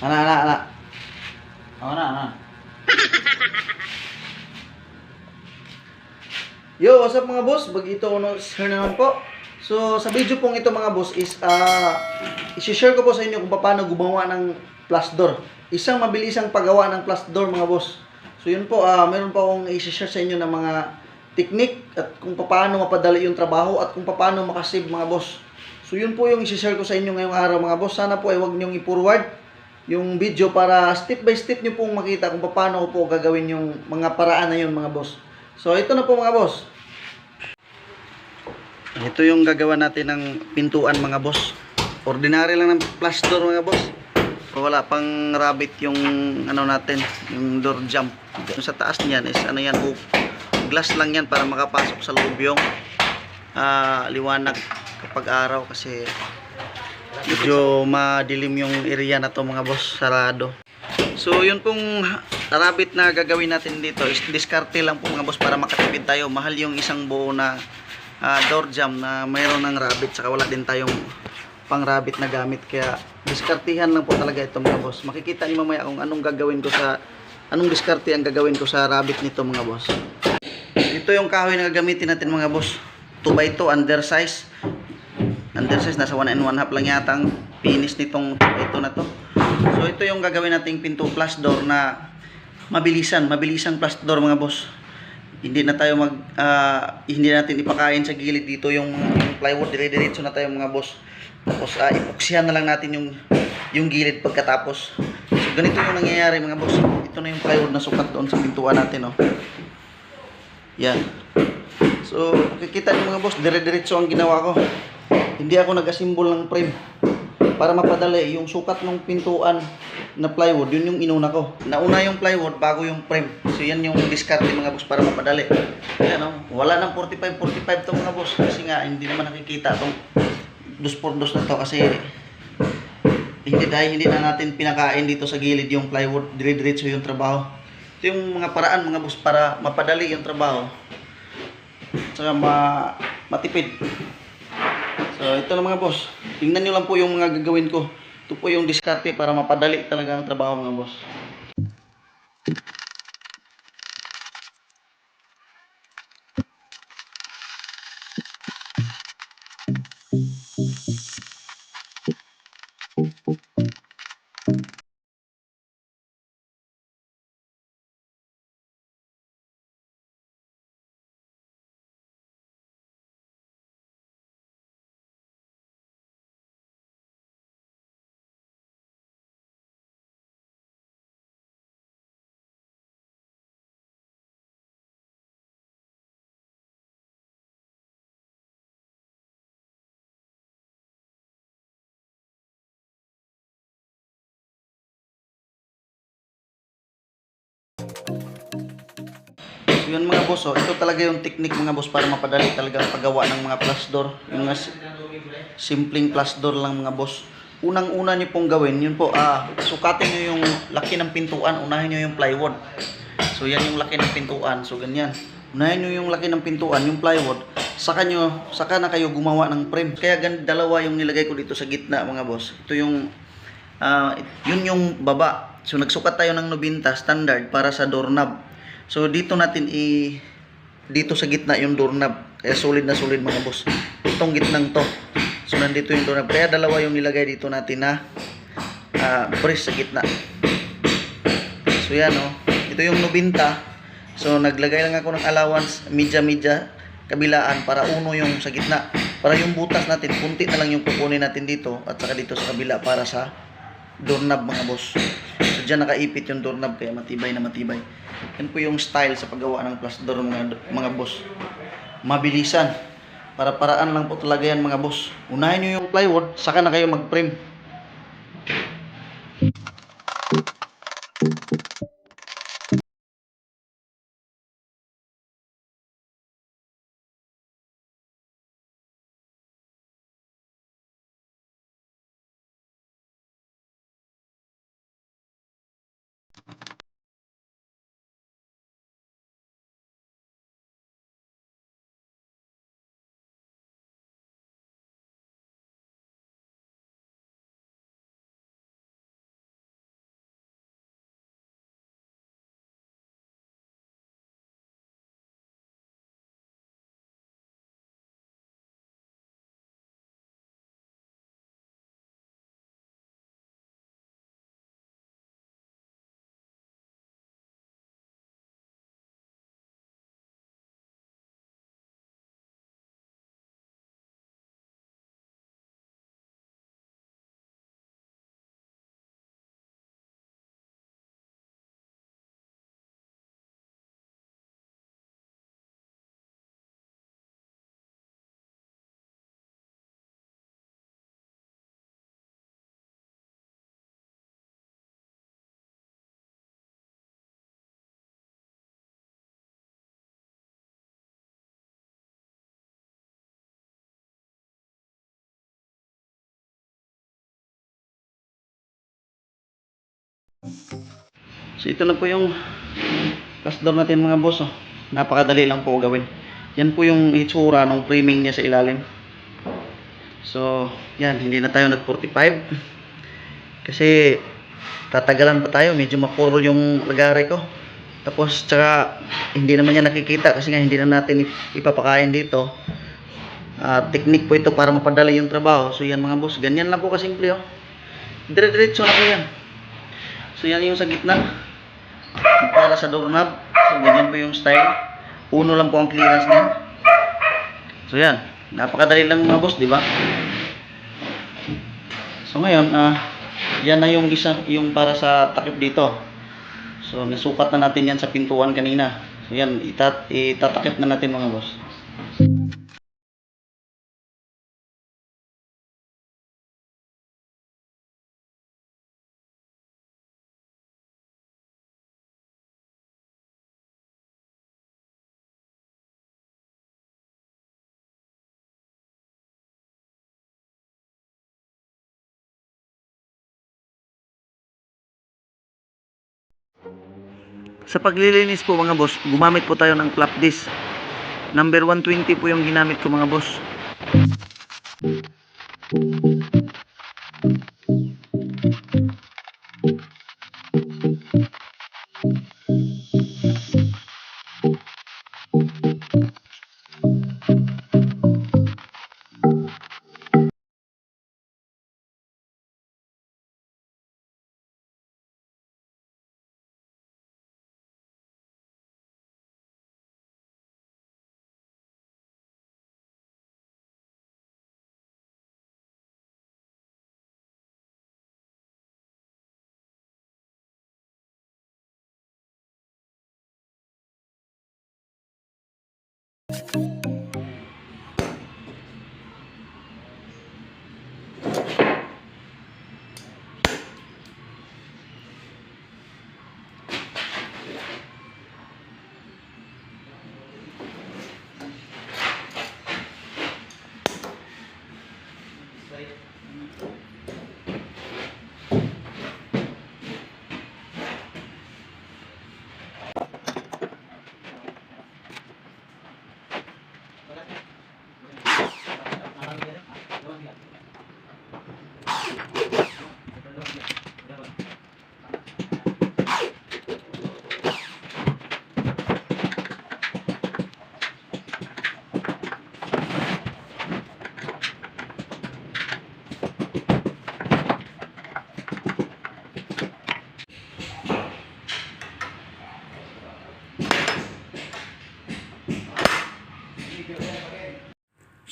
Ana, ana, ana. Oh, ana, ana. Yo, what's up mga boss? Bagito no, sir naman po. So, sa video pong ito mga boss is uh, isi-share ko po sa inyo kung paano gumawa ng plus door. Isang mabilisang paggawa ng plus door mga boss. So, yun po, ah meron po akong isi-share sa inyo ng mga technique at kung paano mapadali yung trabaho at kung paano makasave mga boss. So, yun po yung isi-share ko sa inyo ngayong araw mga boss. Sana po ay huwag niyong i-forward yung video para step by step niyo pong makita kung paano ko po gagawin yung mga paraan na yun mga boss. So, ito na po mga boss. Ito yung gagawa natin ng pintuan mga boss. Ordinary lang ng plus door mga boss. Wala pang rabbit yung ano natin, yung door jump. Yung sa taas niyan is ano yan, hook. Glass lang yan para makapasok sa loob yung ah, liwanag kapag araw kasi medyo madilim yung area na to mga boss, sarado. So yun pong rabbit na gagawin natin dito is diskarte lang po mga boss para makatipid tayo. Mahal yung isang buo na ah, door jam na mayroon ng rabbit saka wala din tayong pang rabbit na gamit kaya diskartihan lang po talaga ito mga boss. Makikita niyo mamaya kung anong gagawin ko sa anong diskarte ang gagawin ko sa rabbit nito mga boss. Ito yung kahoy na gagamitin natin mga boss. 2 by 2 undersize. Undersize nasa 1 and 1 half lang yata ang finish nitong 2 by 2 na to. So ito yung gagawin nating pinto plus door na mabilisan, mabilisang plus door mga boss. Hindi na tayo mag ah, hindi natin ipakain sa gilid dito yung, yung plywood dire-diretso na tayo mga boss. Tapos uh, ipuksihan na lang natin yung yung gilid pagkatapos. So ganito yung nangyayari mga boss. Ito na yung plywood na sukat doon sa pintuan natin oh. Yan. So, makikita niyo mga boss, dire-diretso ang ginawa ko. Hindi ako nag-assemble ng frame. Para mapadali, yung sukat ng pintuan na plywood, yun yung inuna ko. Nauna yung plywood bago yung frame. So, yan yung discard mga boss para mapadali. Yan oh, wala nang 45-45 to mga boss. Kasi nga, hindi naman nakikita tong dos por dos na to kasi hindi dahil hindi na natin pinakain dito sa gilid yung plywood, dire-diretso yung trabaho. Ito yung mga paraan mga boss para mapadali yung trabaho. Tsaka ma matipid. So ito na mga boss. Tingnan nyo lang po yung mga gagawin ko. Ito po yung diskarte para mapadali talaga ang trabaho mga boss. Yun mga boss, oh, ito talaga yung technique mga boss para mapadali talaga paggawa ng mga plus door. Yung mga si- simpleng plus door lang mga boss. Unang-una niyo pong gawin, yun po, ah, sukatin niyo yung laki ng pintuan, unahin niyo yung plywood. So yan yung laki ng pintuan, so ganyan. Unahin niyo yung laki ng pintuan, yung plywood, saka nyo, saka na kayo gumawa ng frame. Kaya gan dalawa yung nilagay ko dito sa gitna mga boss. Ito yung Ah, yun yung baba. So nagsukat tayo ng 90 standard para sa doorknob. So dito natin i dito sa gitna yung doorknob. Kaya solid na solid mga boss. Itong gitnang to. So nandito yung doorknob. Kaya dalawa yung nilagay dito natin na ah brace sa gitna. So yan oh. Ito yung 90. So naglagay lang ako ng allowance media-media kabilaan para uno yung sa gitna. Para yung butas natin, kunti na lang yung kukunin natin dito at saka dito sa kabila para sa doorknob mga boss. So dyan nakaipit yung doorknob kaya matibay na matibay. Yan po yung style sa paggawa ng plus door mga, mga boss. Mabilisan. Para paraan lang po talaga yan mga boss. Unahin nyo yung plywood, saka na kayo mag-frame. So ito na po yung door natin mga boss. Oh. Napakadali lang po gawin. Yan po yung itsura ng framing niya sa ilalim. So, yan, hindi na tayo nag 45. Kasi tatagalan pa tayo, medyo mapuro yung lagari ko. Tapos tsaka hindi naman niya nakikita kasi nga hindi na natin ip- ipapakain dito. Ah, technique po ito para mapadali yung trabaho. So yan mga boss, ganyan lang po kasimple oh. Dire-diretso na po yan. So yan yung sa gitna. Para sa doorknob. So ganyan po yung style. Uno lang po ang clearance niya. So yan, napakadali lang mga boss, di ba? So ngayon, ah yan na yung isa, yung para sa takip dito. So nasukat na natin yan sa pintuan kanina. So yan, itat itatakip na natin mga boss. Sa paglilinis po mga boss, gumamit po tayo ng flap disc. Number 120 po yung ginamit ko mga boss.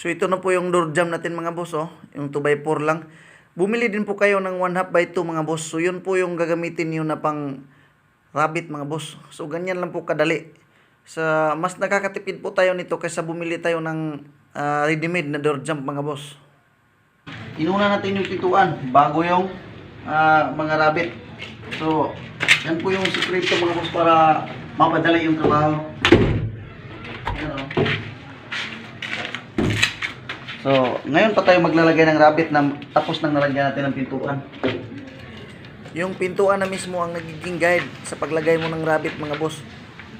So ito na po yung door jam natin mga boss oh, yung 2x4 lang. Bumili din po kayo ng 1 half by 2 mga boss. So yun po yung gagamitin niyo na pang rabbit mga boss. So ganyan lang po kadali. Sa mas nakakatipid po tayo nito kaysa bumili tayo ng ah, ready-made na door jam mga boss. Inuna natin yung pituan bago yung ah, mga rabbit. So yan po yung sikreto mga boss para mapadali yung trabaho. Yan oh. So, ngayon pa tayo maglalagay ng rabbit na tapos nang nalagyan natin ng pintuan. Yung pintuan na mismo ang nagiging guide sa paglagay mo ng rabbit mga boss.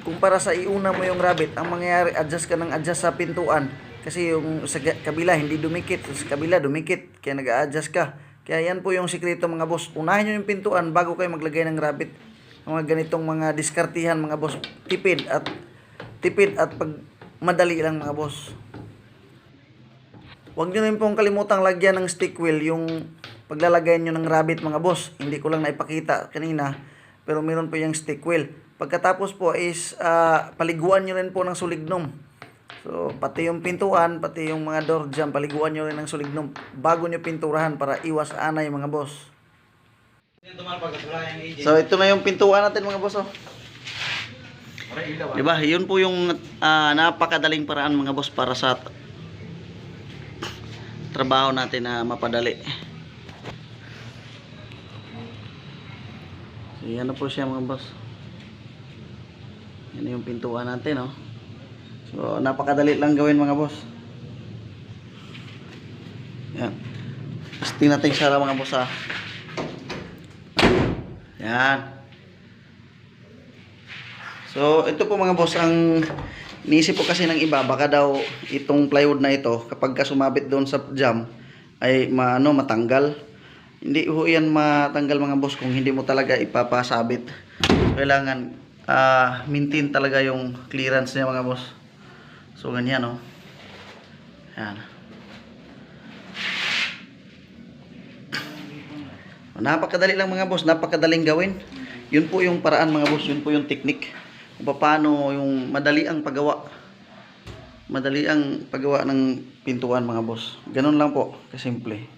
Kung para sa iuna mo yung rabbit, ang mangyayari adjust ka ng adjust sa pintuan kasi yung sa kabila hindi dumikit, sa kabila dumikit, kaya nag-a-adjust ka. Kaya yan po yung sikreto mga boss. Unahin nyo yung pintuan bago kayo maglagay ng rabbit. Mga ganitong mga diskartihan mga boss. Tipid at tipid at pag madali lang mga boss. Huwag nyo rin pong kalimutang lagyan ng stick wheel yung paglalagay nyo ng rabbit mga boss. Hindi ko lang naipakita kanina pero meron po yung stick wheel. Pagkatapos po is ah, paliguan nyo rin po ng sulignom. So pati yung pintuan, pati yung mga door jam, paliguan nyo rin ng sulignom bago nyo pinturahan para iwas anay mga boss. So ito na yung pintuan natin mga boss oh. Diba? Yun po yung ah, napakadaling paraan mga boss para sa trabaho natin na mapadali. So, yan na po siya mga boss. Yan yung pintuan natin, oh. So, napakadali lang gawin mga boss. Yan. Tapos tingnan natin sara mga boss, ah. Yan. Yan. So, ito po mga boss, ang niisip po kasi ng iba, baka daw itong plywood na ito, kapag ka sumabit doon sa jam, ay maano, matanggal. Hindi ho yan matanggal mga boss kung hindi mo talaga ipapasabit. Kailangan ah maintain talaga yung clearance niya mga boss. So, ganyan oh. Yan. Napakadali lang mga boss, napakadaling gawin. Yun po yung paraan mga boss, yun po yung technique. Kung paano yung madali ang paggawa. Madali ang paggawa ng pintuan mga boss. Ganun lang po, kasimple.